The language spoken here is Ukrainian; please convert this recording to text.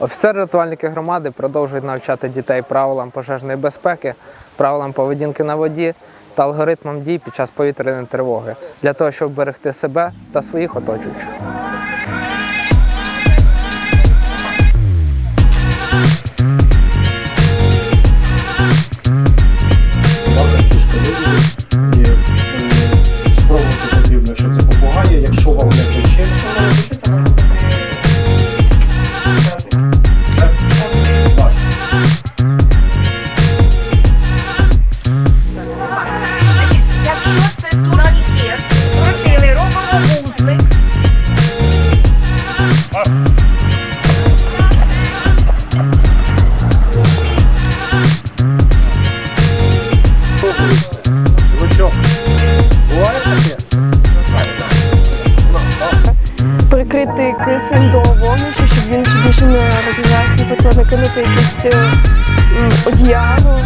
Офіцери-рятувальники громади продовжують навчати дітей правилам пожежної безпеки, правилам поведінки на воді та алгоритмам дій під час повітряної тривоги для того, щоб берегти себе та своїх оточуючих. Пробується. Ручок. Буває таке? прикрити кисень до вогнища, щоб він більше не розвивався, наприклад, накинути якесь е, одіяло,